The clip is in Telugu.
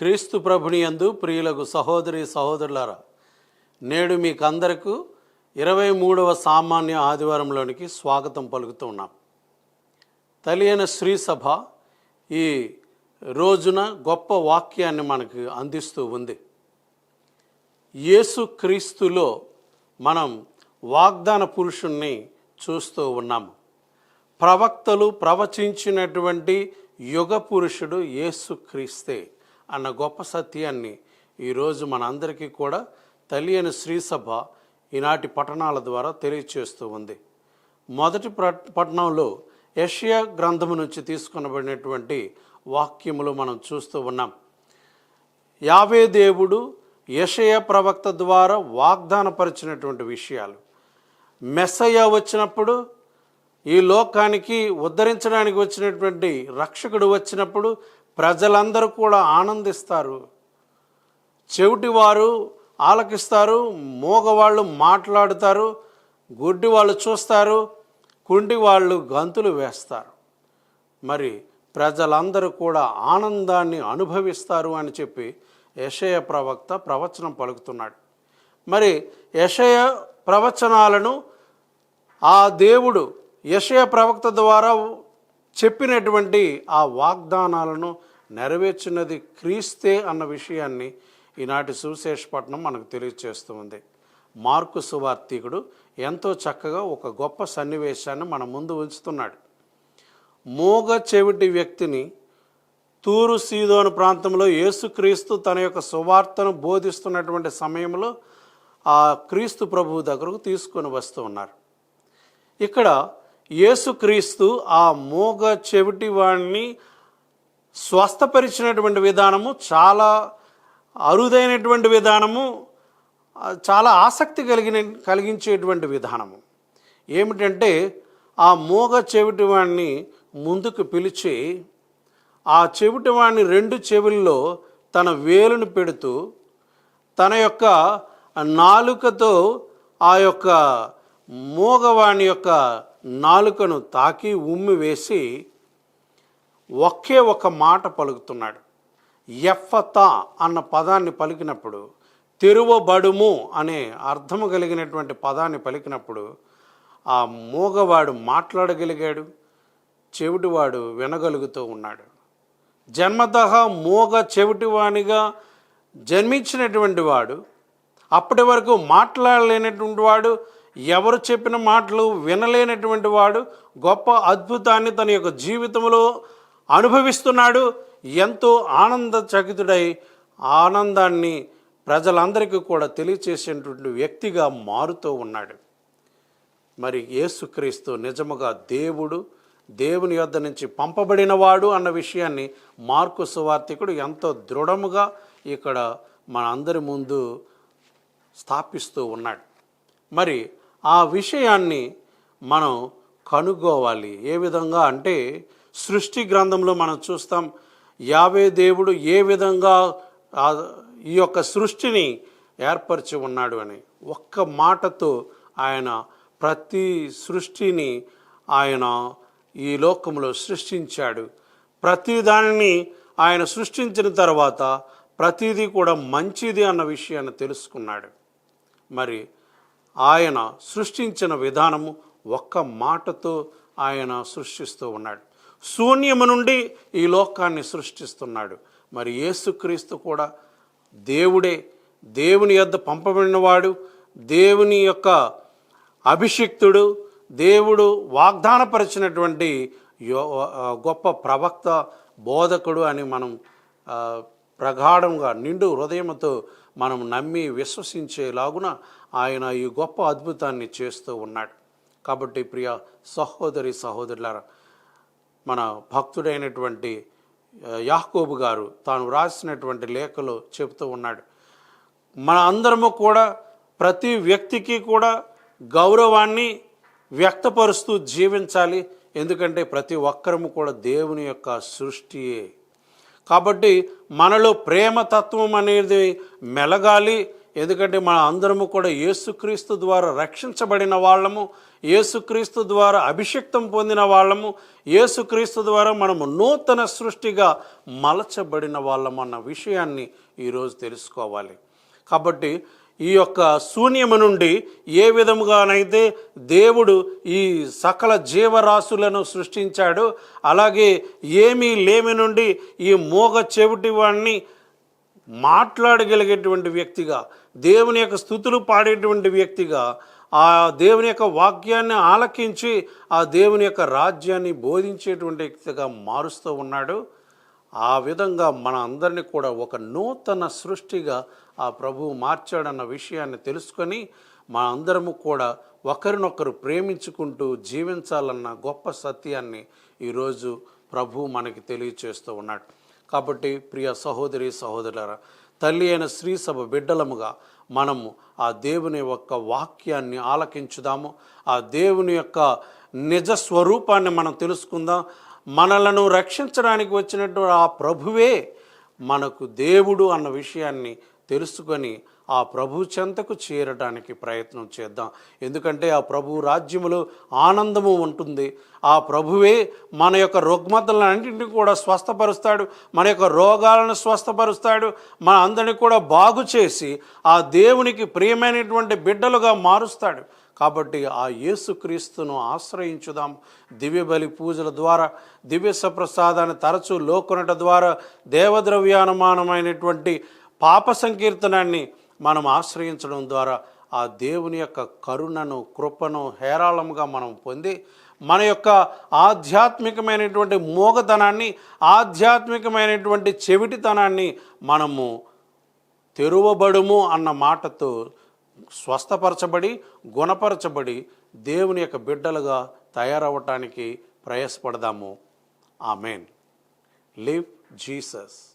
క్రీస్తు ప్రభుని యందు ప్రియులకు సహోదరి సహోదరులారా నేడు మీకందరకు ఇరవై మూడవ సామాన్య ఆదివారంలోనికి స్వాగతం పలుకుతూ ఉన్నాం. తెలియని శ్రీ సభ ఈ రోజున గొప్ప వాక్యాన్ని మనకు అందిస్తూ ఉంది. యేసు క్రీస్తులో మనం వాగ్దాన పురుషుణ్ణి చూస్తూ ఉన్నాము ప్రవక్తలు ప్రవచించినటువంటి యుగ పురుషుడు యేసు క్రీస్తే. అన్న గొప్ప సత్యాన్ని ఈరోజు మనందరికీ కూడా తెలియని శ్రీసభ ఈనాటి పట్టణాల ద్వారా తెలియచేస్తూ ఉంది. మొదటి పట్టణంలో యషియా గ్రంథము నుంచి తీసుకొనబడినటువంటి వాక్యములు మనం చూస్తూ ఉన్నాం. యావే దేవుడు యషయ ప్రవక్త ద్వారా వాగ్దానపరిచినటువంటి విషయాలు. మెస్సయ్య వచ్చినప్పుడు ఈ లోకానికి ఉద్ధరించడానికి వచ్చినటువంటి రక్షకుడు వచ్చినప్పుడు ప్రజలందరూ కూడా ఆనందిస్తారు. చెవిటివారు ఆలకిస్తారు మూగవాళ్ళు మాట్లాడుతారు గుడ్డి వాళ్ళు చూస్తారు కుండి వాళ్ళు గంతులు వేస్తారు. మరి ప్రజలందరూ కూడా ఆనందాన్ని అనుభవిస్తారు అని చెప్పి యషయ ప్రవక్త ప్రవచనం పలుకుతున్నాడు. మరి యషయ ప్రవచనాలను ఆ దేవుడు యషయ ప్రవక్త ద్వారా చెప్పినటువంటి ఆ వాగ్దానాలను నెరవేర్చినది క్రీస్తే అన్న విషయాన్ని ఈనాటి సువిశేషపట్నం మనకు తెలియజేస్తుంది మార్కు సువార్తీకుడు ఎంతో చక్కగా ఒక గొప్ప సన్నివేశాన్ని మన ముందు ఉంచుతున్నాడు. మూగ చెవిటి వ్యక్తిని తూరు సీదోను ప్రాంతంలో యేసుక్రీస్తు తన యొక్క సువార్తను బోధిస్తున్నటువంటి సమయంలో ఆ క్రీస్తు ప్రభువు దగ్గరకు తీసుకొని వస్తూ ఉన్నారు. ఇక్కడ యేసుక్రీస్తు ఆ మూగ చెవిటి వాడిని స్వస్థపరిచినటువంటి విధానము చాలా అరుదైనటువంటి విధానము చాలా ఆసక్తి కలిగిన కలిగించేటువంటి విధానము. ఏమిటంటే ఆ మూగ చెవిటి ముందుకు పిలిచి ఆ చెవిటి రెండు చెవుల్లో తన వేలును పెడుతూ తన యొక్క నాలుకతో ఆ యొక్క మూగవాణి యొక్క నాలుకను తాకి ఉమ్మి వేసి ఒకే ఒక మాట పలుకుతున్నాడు. ఎఫతా అన్న పదాన్ని పలికినప్పుడు తెరువబడుము అనే అర్థము కలిగినటువంటి పదాన్ని పలికినప్పుడు ఆ మూగవాడు మాట్లాడగలిగాడు చెవిటివాడు వినగలుగుతూ ఉన్నాడు. జన్మదహ మూగ చెవిటివానిగా జన్మించినటువంటి వాడు అప్పటి వరకు మాట్లాడలేనటువంటి వాడు ఎవరు చెప్పిన మాటలు వినలేనటువంటి వాడు గొప్ప అద్భుతాన్ని తన యొక్క జీవితంలో అనుభవిస్తున్నాడు. ఎంతో ఆనందచకితుడై ఆనందాన్ని ప్రజలందరికీ కూడా తెలియచేసేటువంటి వ్యక్తిగా మారుతూ ఉన్నాడు. మరి యేసుక్రీస్తు నిజముగా దేవుడు దేవుని యొద్ద నుంచి పంపబడినవాడు అన్న విషయాన్ని మార్కు సువార్థికుడు ఎంతో దృఢముగా ఇక్కడ మన అందరి ముందు స్థాపిస్తూ ఉన్నాడు. మరి ఆ విషయాన్ని మనం కనుగోవాలి ఏ విధంగా అంటే సృష్టి గ్రంథంలో మనం చూస్తాం యావే దేవుడు ఏ విధంగా ఈ యొక్క సృష్టిని ఏర్పరిచి ఉన్నాడు అని. ఒక్క మాటతో ఆయన ప్రతి సృష్టిని ఆయన ఈ లోకంలో సృష్టించాడు. ప్రతి దానిని ఆయన సృష్టించిన తర్వాత ప్రతిదీ కూడా మంచిది అన్న విషయాన్ని తెలుసుకున్నాడు. మరి ఆయన సృష్టించిన విధానము ఒక్క మాటతో ఆయన సృష్టిస్తూ ఉన్నాడు. శూన్యము నుండి ఈ లోకాన్ని సృష్టిస్తున్నాడు. మరి యేసుక్రీస్తు కూడా దేవుడే దేవుని యొద్ద పంపబడినవాడు దేవుని యొక్క అభిషిక్తుడు దేవుడు వాగ్దానపరిచినటువంటి యో గొప్ప ప్రవక్త బోధకుడు అని మనం ప్రగాఢంగా నిండు హృదయంతో మనం నమ్మి విశ్వసించేలాగున ఆయన ఈ గొప్ప అద్భుతాన్ని చేస్తూ ఉన్నాడు. కాబట్టి ప్రియ సహోదరి సహోదరులారా మన భక్తుడైనటువంటి యాహకోబు గారు తాను వ్రాసినటువంటి లేఖలో చెబుతూ ఉన్నాడు. మన అందరము కూడా ప్రతి వ్యక్తికి కూడా గౌరవాన్ని వ్యక్తపరుస్తూ జీవించాలి. ఎందుకంటే ప్రతి ఒక్కరము కూడా దేవుని యొక్క సృష్టియే. కాబట్టి మనలో ప్రేమతత్వం అనేది మెలగాలి ఎందుకంటే మన అందరము కూడా యేసుక్రీస్తు ద్వారా రక్షించబడిన వాళ్ళము యేసుక్రీస్తు ద్వారా అభిషిక్తం పొందిన వాళ్ళము యేసుక్రీస్తు ద్వారా మనము నూతన సృష్టిగా మలచబడిన వాళ్ళము అన్న విషయాన్ని ఈరోజు తెలుసుకోవాలి. కాబట్టి ఈ యొక్క శూన్యము నుండి ఏ విధముగానైతే దేవుడు ఈ సకల జీవరాశులను సృష్టించాడు అలాగే ఏమీ లేమి నుండి ఈ మోగ చెవిటి వాడిని మాట్లాడగలిగేటువంటి వ్యక్తిగా దేవుని యొక్క స్థుతులు పాడేటువంటి వ్యక్తిగా ఆ దేవుని యొక్క వాక్యాన్ని ఆలకించి ఆ దేవుని యొక్క రాజ్యాన్ని బోధించేటువంటి వ్యక్తిగా మారుస్తూ ఉన్నాడు. ఆ విధంగా మన అందరినీ కూడా ఒక నూతన సృష్టిగా ఆ ప్రభువు మార్చాడన్న విషయాన్ని తెలుసుకొని మా అందరము కూడా ఒకరినొకరు ప్రేమించుకుంటూ జీవించాలన్న గొప్ప సత్యాన్ని ఈరోజు ప్రభువు మనకి తెలియచేస్తూ ఉన్నాడు. కాబట్టి ప్రియ సహోదరి సహోదరులరా తల్లి అయిన శ్రీ సభ బిడ్డలముగా మనము ఆ దేవుని యొక్క వాక్యాన్ని ఆలకించుదాము. ఆ దేవుని యొక్క నిజ స్వరూపాన్ని మనం తెలుసుకుందాం. మనలను రక్షించడానికి వచ్చినట్టు ఆ ప్రభువే మనకు దేవుడు అన్న విషయాన్ని తెలుసుకొని ఆ ప్రభు చెంతకు చేరడానికి ప్రయత్నం చేద్దాం. ఎందుకంటే ఆ ప్రభు రాజ్యములో ఆనందము ఉంటుంది. ఆ ప్రభువే మన యొక్క రుగ్మతలన్నింటినీ కూడా స్వస్థపరుస్తాడు. మన యొక్క రోగాలను స్వస్థపరుస్తాడు. మన అందరినీ కూడా బాగు చేసి ఆ దేవునికి ప్రియమైనటువంటి బిడ్డలుగా మారుస్తాడు. కాబట్టి ఆ యేసుక్రీస్తును ఆశ్రయించుదాం. దివ్య బలి పూజల ద్వారా దివ్య సప్రసాదాన్ని తరచూ లోకొనట ద్వారా దేవద్రవ్యానుమానమైనటువంటి పాప సంకీర్తనాన్ని మనం ఆశ్రయించడం ద్వారా ఆ దేవుని యొక్క కరుణను కృపను హేరాళముగా మనం పొంది మన యొక్క ఆధ్యాత్మికమైనటువంటి మోగతనాన్ని ఆధ్యాత్మికమైనటువంటి చెవిటితనాన్ని మనము తెరువబడుము అన్న మాటతో స్వస్థపరచబడి గుణపరచబడి దేవుని యొక్క బిడ్డలుగా తయారవటానికి ప్రయాసపడదాము. ఆమెన్. Live Jesus.